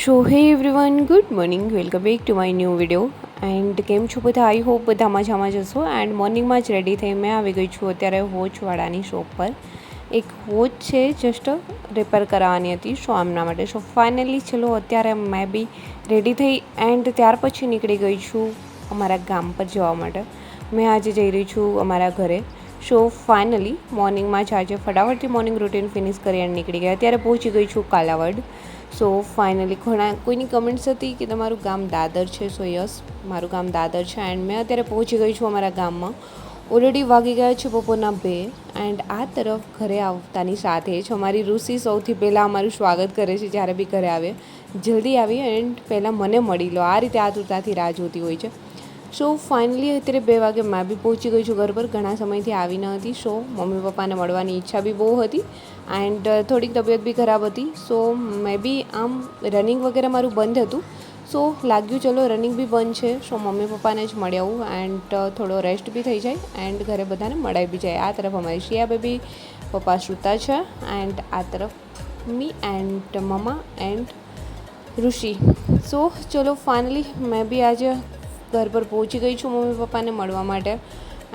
So hey everyone good morning welcome back to my new video and કેમ છો બધા? I hope બધા મજામાં જશો એન્ડ મોર્નિંગમાં જ રેડી થઈ મેં આવી ગઈ છું અત્યારે વોચવાળાની શોપ પર. એક વોચ છે જસ્ટ રિપેર કરાવવાની હતી સો આમના માટે. સો ફાઇનલી ચલો અત્યારે મેં બી રેડી થઈ એન્ડ ત્યાર પછી નીકળી ગઈ છું અમારા ગામ પર જવા માટે. મેં આજે જઈ રહી છું અમારા ઘરે. સો ફાઇનલી મોર્નિંગમાં જ આજે ફટાફટથી મોર્નિંગ રૂટીન ફિનિશ કરી અને નીકળી ગયા. અત્યારે પહોંચી ગઈ છું કાલાવડ. સો ફાઇનલી ઘણા કોઈની કમેન્ટ્સ હતી કે તમારું ગામ દાદર છે? સો યસ મારું ગામ દાદર છે એન્ડ મેં અત્યારે પહોંચી ગઈ છું અમારા ગામમાં. ઓલરેડી વાગી ગયા છે બપોરના બે એન્ડ આ તરફ ઘરે આવતાની સાથે જ અમારી ઋષિ સૌથી પહેલાં અમારું સ્વાગત કરે છે જ્યારે બી ઘરે આવે. જલ્દી આવી એન્ડ પહેલાં મને મળી લો. આ રીતે આતુરતાથી રાહ જોતી હોય છે. સો ફાઇનલી અત્યારે બે વાગે મેં બી પહોંચી ગઈ છું ઘર પર. ઘણા સમયથી આવી ન હતી. સો મમ્મી પપ્પાને મળવાની ઈચ્છા બી બહુ હતી. એન્ડ થોડીક તબિયત બી ખરાબ હતી. સો મેં બી આમ રનિંગ વગેરે મારું બંધ હતું. સો લાગ્યું ચલો રનિંગ બી બંધ છે. સો મમ્મી પપ્પાને જ મળી આવું. એન્ડ થોડો રેસ્ટ બી થઈ જાય. એન્ડ ઘરે બધાને મળાઈ બી જાય. આ તરફ અમારી શિયા બેબી, પપ્પા સૂતા છે. એન્ડ આ તરફ me and mamma and Rishi. So ચલો ફાઇનલી મેં બી આજે ઘર પર પહોંચી ગઈ છું મમ્મી પપ્પાને મળવા માટે.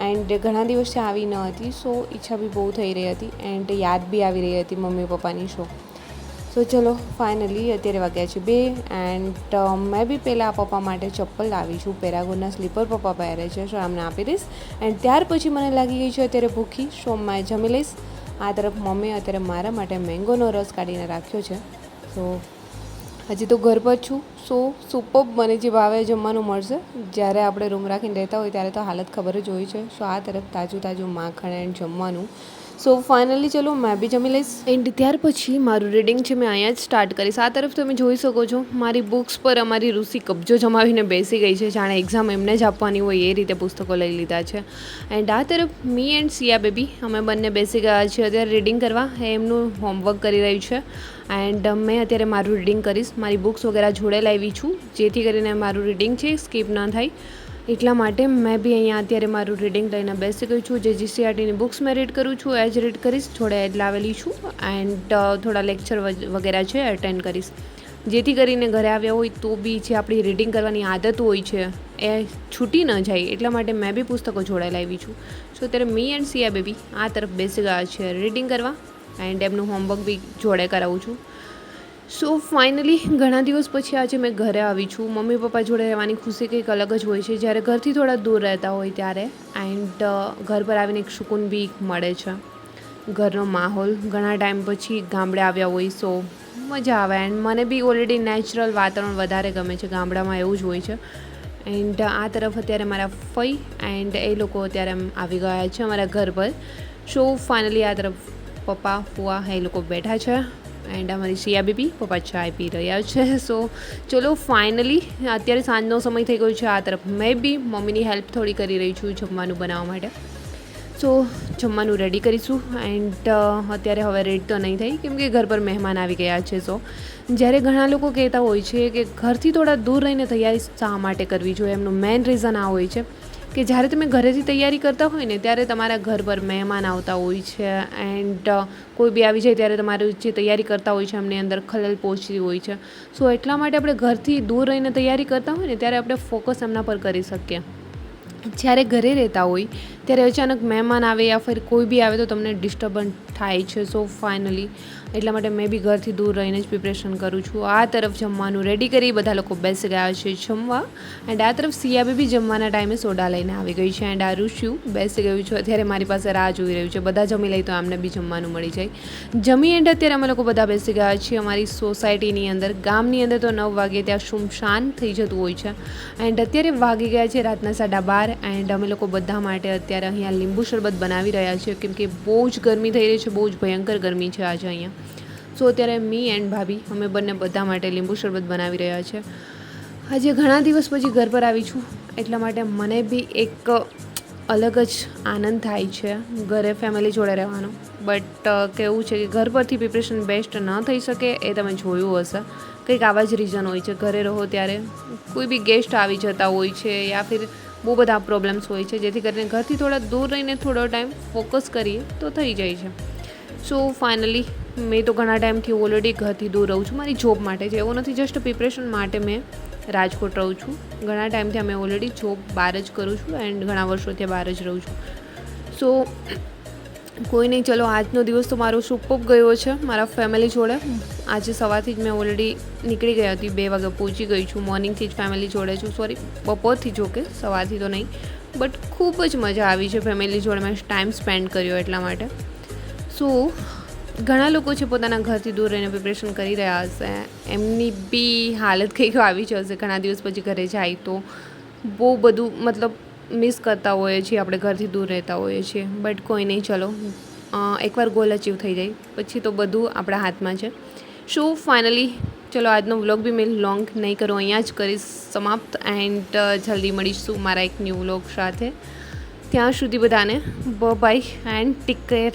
એન્ડ ઘણા દિવસથી આવી ન હતી સો ઈચ્છા બી બહુ થઈ રહી હતી એન્ડ યાદ બી આવી રહી હતી મમ્મી પપ્પાની શો સો ચલો ફાઇનલી અત્યારે વાગ્યા છે બે એન્ડ મેં બી પહેલાં પપ્પા માટે ચપ્પલ લાવી છું, પેરાગોનના સ્લીપર પપ્પા પહેરે છે સો એમને આપી દઈશ. એન્ડ ત્યાર પછી મને લાગી ગઈ છે અત્યારે ભૂખી સો મેં જમી લઈશ. આ તરફ મમ્મી અત્યારે મારા માટે મેંગોનો રસ કાઢીને રાખ્યો છે સો હજી તો ઘર પર છું. સો સુપર મને જે ભાવે જમવાનું મળશે. જ્યારે આપણે રૂમ રાખીને રહેતા હોય ત્યારે તો હાલત ખબર જ હોય છે. સો આ તરફ તાજું તાજું માખણ એન્ડ જમવાનું. સો ફાઇનલી ચલો, મેં બી જમી લઈશ. એન્ડ ત્યાર પછી મારું રીડિંગ છે, મેં અહીંયા જ સ્ટાર્ટ કરીશ આ તરફ તમે જોઈ શકો છો, મારી બુક્સ પર અમારી ઋષિ કબજો જમાવીને બેસી ગઈ છે. જાણે એક્ઝામ એમને જ આપવાની હોય એ રીતે પુસ્તકો લઈ લીધા છે. એન્ડ આ તરફ મી એન્ડ સિયા બેબી અમે બંને બેસી ગયા છીએ. અત્યારે રીડિંગ કરવા, એ એમનું હોમવર્ક કરી રહ્યું છે. એન્ડ મેં અત્યારે મારું રીડિંગ કરીશ. મારી બુક્સ વગેરે જોડે લાવી છું, જેથી કરીને મારું રીડિંગ છે સ્કીપ ન થાય એટલા માટે મેં બી અહીંયા અત્યારે મારું રીડિંગ લઈને બેસી ગઈ છું. જે જીસીઆરટીની બુક્સ મેં રીડ કરું છું એજ રીડ કરીશ. થોડે એડ લાવેલી છું એન્ડ થોડા લેક્ચર વગેરે છે અટેન્ડ કરીશ. જેથી કરીને ઘરે આવ્યા હોય તો બી જે આપણી રીડિંગ કરવાની આદત હોય છે, એ છૂટી ન જાય. એટલા માટે મેં બી પુસ્તકો જોડે લાવી છું. સો ત્યારે મી એન્ડ સિયા બેબી આ તરફ બેસી ગયા છે રીડિંગ કરવા એન્ડ એમનું હોમવર્ક બી જોડે કરાવું છું. સો ફાઇનલી ઘણા દિવસ પછી આજે મેં ઘરે આવી છું. મમ્મી પપ્પા જોડે રહેવાની ખુશી કંઈક અલગ જ હોય છે. જ્યારે ઘરથી થોડા દૂર રહેતા હોય ત્યારે. એન્ડ ઘર પર આવીને એક સુકૂન બી મળે છે. ઘરનો માહોલ. ઘણા ટાઈમ પછી ગામડે આવ્યા હોય સો મજા આવે. એન્ડ મને બી ઓલરેડી નેચરલ વાતાવરણ વધારે ગમે છે. ગામડામાં એવું જ હોય છે. એન્ડ આ તરફ અત્યારે મારા ફઈ એન્ડ એ લોકો અત્યારે આવી ગયા છે અમારા ઘર પર. સો ફાઇનલી આ તરફ પપ્પા ફુઆ એ લોકો બેઠા છે. એન્ડ અમારી શિયા બેબી પપ્પા ચાય પી રહ્યા છે. સો ચલો ફાઇનલી અત્યારે સાંજનો સમય થઈ ગયો છે આ તરફ. મેં બી મમ્મીની હેલ્પ થોડી કરી રહી છું જમવાનું બનાવવા માટે. સો જમવાનું રેડી કરીશું. એન્ડ અત્યારે હવે રેડી તો નહીં થઈ, કેમ કે ઘર પર મહેમાન આવી ગયા છે. સો જ્યારે ઘણા લોકો કહેતા હોય છે કે ઘરથી થોડા દૂર રહીને તૈયારી શા માટે કરવી જોઈએ? એમનું મેઇન રીઝન આ હોય છે. કે જ્યારે તમે ઘરેથી તૈયારી કરતા હોય ને ત્યારે તમારા ઘર પર મહેમાન આવતા હોય છે એન્ડ કોઈ બી આવી જાય ત્યારે તમારું જે તૈયારી કરતા હોય છે એમની અંદર ખલેલ પહોંચતી હોય છે. સો એટલા માટે આપણે ઘરથી દૂર રહીને તૈયારી કરતા હોય ને ત્યારે આપણે ફોકસ એમના પર કરી શકીએ. જ્યારે ઘરે રહેતા હોય ત્યારે અચાનક મહેમાન આવે યા ફિર કોઈ બી આવે તો તમને ડિસ્ટર્બન્સ થાય છે. સો ફાઇનલી એટલા માટે મેં બી ઘરથી દૂર રહીને જ પ્રિપરેશન કરું છું. આ તરફ જમવાનું રેડી કરી બધા લોકો બેસી ગયા છે જમવા. એન્ડ આ તરફ સિયા બી જમવાના ટાઈમે સોડા લઈને આવી ગઈ છે. એન્ડ આ ઋષિયું બેસી ગયું છે. અત્યારે મારી પાસે રાહ જોઈ રહ્યું છે. બધા જમી લઈ તો આમને બી જમવાનું મળી જાય. જમી એન્ડ અત્યારે અમે લોકો બધા બેસી ગયા છીએ અમારી સોસાયટીની અંદર. ગામની અંદર તો નવ વાગે ત્યાં શુમશાન થઈ જતું હોય છે. એન્ડ અત્યારે વાગી ગયા છે રાતના સાડા બાર. એન્ડ અમે લોકો બધા માટે અત્યારે અહીંયા લીંબુ શરબત બનાવી રહ્યા છીએ કેમ કે બહુ જ ગરમી થઈ રહી છે, બહુ જ ભયંકર ગરમી છે આજે અહીંયા. સો અત્યારે મી એન્ડ ભાભી, અમે બંને બધા માટે લીંબુ શરબત બનાવી રહ્યા છે. આજે ઘણા દિવસ પછી ઘર પર આવી છું, એટલા માટે મને બી એક અલગ જ આનંદ થાય છે ઘરે ફેમિલી જોડે રહેવાનો. બટ કેવું છે કે ઘર પરથી પ્રિપરેશન બેસ્ટ ન થઈ શકે એ તમે જોયું હશે. કંઈક આવા જ રીઝન હોય છે. ઘરે રહો ત્યારે કોઈ બી ગેસ્ટ આવી જતા હોય છે, યા ફિર બહુ બધા પ્રોબ્લેમ્સ હોય છે, જેથી કરીને ઘરથી થોડા દૂર રહીને થોડો ટાઈમ ફોકસ કરીએ તો થઈ જાય છે. સો ફાઇનલી મેં તો ઘણા ટાઈમથી ઓલરેડી ઘરથી દૂર રહું છું, મારી જોબ માટે છે. એવું નથી જસ્ટ પ્રિપરેશન માટે મેં રાજકોટ રહું છું. ઘણા ટાઈમથી અમે ઓલરેડી જોબ બહાર જ કરું છું એન્ડ ઘણા વર્ષોથી બહાર જ રહું છું. સો કોઈ નહીં, ચલો આજનો દિવસ તો મારો સુપઅપ ગયો છે, મારા ફેમિલી જોડે. આજે સવારથી જ મેં ઓલરેડી નીકળી ગઈ હતી, બે વાગે પહોંચી ગઈ છું મોર્નિંગથી જ ફેમિલી જોડે છું. સોરી બપોરથી જો કે સવારથી તો નહીં. બટ ખૂબ જ મજા આવી છે ફેમિલી જોડે મેં ટાઈમ સ્પેન્ડ કર્યો એટલા માટે. સો ઘણા લોકો છે પોતાના ઘરથી દૂર રહીને પ્રિપરેશન કરી રહ્યા હશે. એમની બી હાલત કંઈક આવી જ હશે. ઘણા દિવસ પછી ઘરે જાય તો બહુ બધું, મતલબ મિસ કરતા હોઈએ છીએ, આપણે ઘરથી દૂર રહેતા હોઈએ છીએ. બટ કોઈ નહીં, ચલો. એકવાર ગોલ અચીવ થઈ જાય. પછી તો બધું આપણા હાથમાં છે. શું ફાઇનલી ચલો, આજનો વ્લોગ બી મેં લોંગ નહીં કરું અહીંયા જ કરીશ સમાપ્ત એન્ડ જલ્દી મળીશું મારા એક ન્યૂ વ્લોગ સાથે. ત્યાં સુધી બધાને બાય એન્ડ ટેક કેર